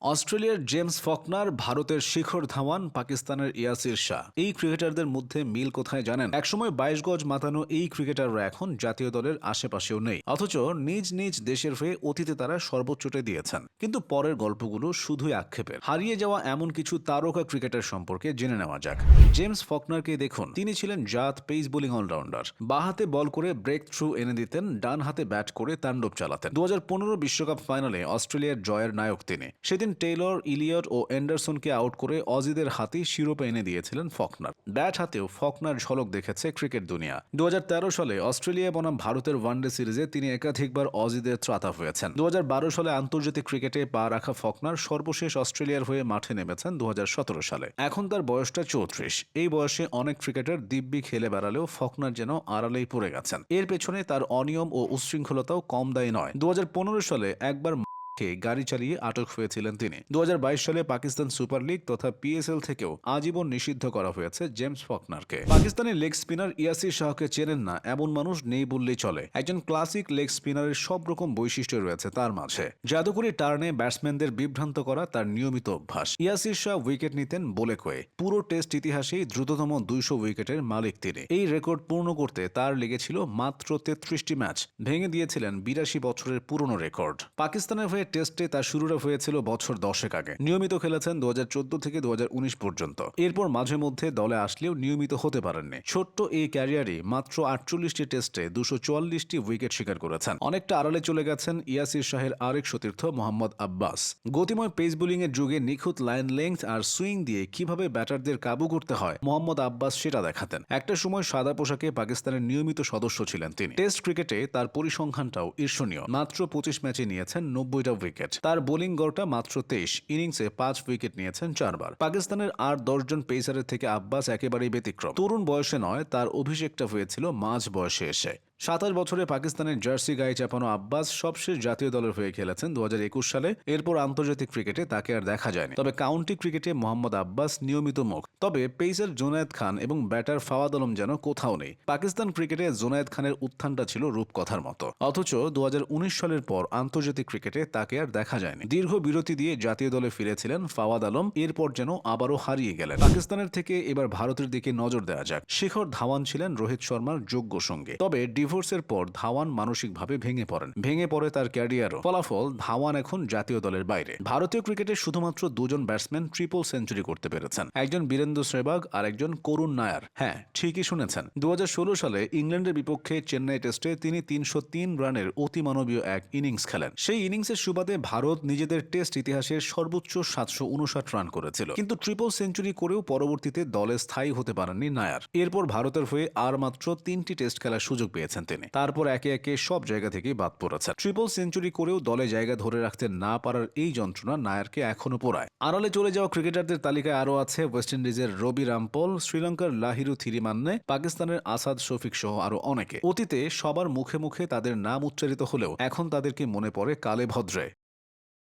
অস্ট্রেলিয়ার James Faulkner ভারতের শিখর ধাওয়ান, পাকিস্তানের ইয়াসির শাহ। এই ক্রিকেটারদের মধ্যে মিল কোথায় জানেন? একসময় বাইশ গজ মাতানো এই ক্রিকেটাররা এখন জাতীয় দলের আশেপাশেও নেই। অথচ নিজ নিজ দেশের হয়ে অতীতে তারা সর্বোচ্চটা দিয়েছেন। কিন্তু পরের গল্পগুলো শুধুই আক্ষেপের হারিয়ে যাওয়া এমন কিছু তারকা ক্রিকেটার সম্পর্কে জেনে নেওয়া যাক। জেমস ফকনারকে দেখুন। তিনি ছিলেন জাত, পেস, বোলিং অলরাউন্ডার। বাহাতে বল করে ব্রেক থ্রু এনে দিতেন, ডান হাতে ব্যাট করে তাণ্ডব চালাতেন। দু বিশ্বকাপ ফাইনালে অস্ট্রেলিয়ার জয়ের নায়ক তিনি। সেদিন টেইলর ইলিয়ট ও অ্যান্ডারসনকে আউট করে অজিদের হাতে শিরোপা এনে দিয়েছিলেন ফকনার। ব্যাট হাতেও ফকনার ঝলক দেখেছে ক্রিকেট দুনিয়া। দু সালে অস্ট্রেলিয়া বনাম ভারতের ওয়ানডে সিরিজে তিনি একাধিকবার অজিদের ত্রাতা হয়েছেন। দু সালে আন্তর্জাতিক ক্রিকেটে পা রাখা ফকনার সর্বশেষ অস্ট্রেলিয়ার হয়ে মাঠে নেমেছেন দু হাজার সতেরো সালে। এখন তার বয়সটা চৌত্রিশ। এই বয়সে অনেক ক্রিকেটার দিব্যি খেলে বেড়ালেও ফকনার যেন আড়ালেই পড়ে গেছেন। এর পেছনে তার অনিয়ম ও উচ্ছৃঙ্খলতাও কম দায়ী নয়। দু সালে একবার কে গাড়ি চালিয়ে আটক হয়েছিলেন তিনি। দু হাজার বাইশ সালে পাকিস্তান সুপার লিগ তথা পিএসএল থেকেও আজীবন নিষিদ্ধ করা হয়েছে জেমস ফকনারকে। পাকিস্তানি লেগ স্পিনার ইয়াসির শাহকে চেনেন না, এমন মানুষ নেই বললেই চলে। একজন ক্লাসিক লেগ স্পিনারের সব রকম বৈশিষ্ট্য রয়েছে তার মাঝে। জাদুকরি টার্নে ব্যাটসম্যানদের বিভ্রান্ত করা তার নিয়মিত অভ্যাস। ইয়াসির শাহ উইকেট নিতেন বলে কয়ে, পুরো টেস্ট ইতিহাসেই দ্রুততম দুইশো উইকেটের মালিক তিনি। এই রেকর্ড পূর্ণ করতে তার লেগেছিল মাত্র তেত্রিশটি ম্যাচ, ভেঙে দিয়েছিলেন বিরাশি বছরের পুরনো রেকর্ড। পাকিস্তানের হয়ে টেস্টে তার শুরুটা হয়েছিল বছর দশেক আগে। নিয়মিত খেলেছেন দু হাজার চোদ্দ থেকে দু পর্যন্ত। এরপর মাঝে মধ্যে দলে আসলেও নিয়মিত হতে পারেননি। ছোট্ট এই ক্যারিয়ারে মাত্র আটচল্লিশটি টেস্টে দুশো চুয়াল্লিশটি উইকেট শিকার করেছেন। অনেকটা আড়ালে চলে গেছেন ইয়াসির শাহের আরেক সতীর্থ মোহাম্মদ আব্বাস। গতিময় পেস বোলিং এর যুগে নিখুঁত লাইন লেংথ আর সুইং দিয়ে কীভাবে ব্যাটারদের কাবু করতে হয়, মোহাম্মদ আব্বাস সেটা দেখাতেন। একটা সময় সাদা পোশাকে পাকিস্তানের নিয়মিত সদস্য ছিলেন তিনি। টেস্ট ক্রিকেটে তার পরিসংখ্যানটাও ঈর্ষণীয়। মাত্র পঁচিশ ম্যাচে নিয়েছেন নব্বইটা উইকেট তার বোলিং গড়টা মাত্র তেইশ। ইনিংসে পাঁচ উইকেট নিয়েছেন চারবার। পাকিস্তানের আর দশজন পেসারের থেকে আব্বাস একেবারেই ব্যতিক্রম। তরুণ বয়সে নয়, তার অভিষেকটা হয়েছিল মাঝ বয়সে এসে। সাতাশ বছরে পাকিস্তানের জার্সি গায়ে চাপানো আব্বাস সবশেষ জাতীয় দলের হয়ে খেলেছেন দু হাজার একুশ সালে। এরপর আন্তর্জাতিক ক্রিকেটে তাকে আর দেখা যায়নি। তবে কাউন্টি ক্রিকেটে মোহাম্মদ আব্বাস নিয়মিত মুখ। তবে পেসার জোনায়েদ খান এবং ব্যাটার ফাওয়াদ আলম যেন কোথাও নেই। পাকিস্তান ক্রিকেটে জোনায়েদ খানের উত্থানটা ছিল রূপকথার মতো। অথচ দু হাজার উনিশ সালের পর আন্তর্জাতিক ক্রিকেটে তাকে আর দেখা যায়নি। দীর্ঘ বিরতি দিয়ে জাতীয় দলে ফিরেছিলেন ফাওয়াদ আলম। এরপর যেন আবারও হারিয়ে গেলেন। পাকিস্তানের থেকে এবার ভারতের দিকে নজর দেওয়া যাক। শিখর ধাওয়ান ছিলেন রোহিত শর্মার যোগ্য সঙ্গে। তবে ডিভোর্সের পর ধাওয়ান মানসিকভাবে ভেঙে পড়েন। ভেঙে পড়ে তার ক্যারিয়ারও। ফলাফল, ধাওয়ান এখন জাতীয় দলের বাইরে। ভারতীয় ক্রিকেটে শুধুমাত্র দুজন ব্যাটসম্যান ট্রিপল সেঞ্চুরি করতে পেরেছেন। একজন বীরেন্দ্র সেবাগ আর একজন করুণ নায়ার। হ্যাঁ ঠিকই শুনেছেন। দু হাজার ষোলো সালে ইংল্যান্ডের বিপক্ষে চেন্নাই টেস্টে তিনি তিনশো তিন রানের অতিমানবীয় এক ইনিংস খেলেন। সেই ইনিংসের সুবাদে ভারত নিজেদের টেস্ট ইতিহাসের সর্বোচ্চ সাতশো উনষাট রান করেছিল। কিন্তু ট্রিপল সেঞ্চুরি করেও পরবর্তীতে দলে স্থায়ী হতে পারেননি নায়ার। এরপর ভারতের হয়ে আর মাত্র তিনটি টেস্ট খেলার সুযোগ পেয়েছেন। তিনি। তারপর একে একে সব জায়গা থেকেই বাদ পড়েছেন। ট্রিপল সেঞ্চুরি করেও দলে জায়গা ধরে রাখতে না পারার এই যন্ত্রণা নায়ারকে এখনও পোড়ায়। আড়ালে চলে যাওয়া ক্রিকেটারদের তালিকায় আরও আছে ওয়েস্ট ইন্ডিজের রবি রামপল, শ্রীলঙ্কার লাহিরু থিরিমান্নে, পাকিস্তানের আসাদ শফিক সহ আরও অনেকে। অতীতে সবার মুখে মুখে তাদের নাম উচ্চারিত হলেও এখন তাদেরকে মনে পড়ে কালে ভদ্রে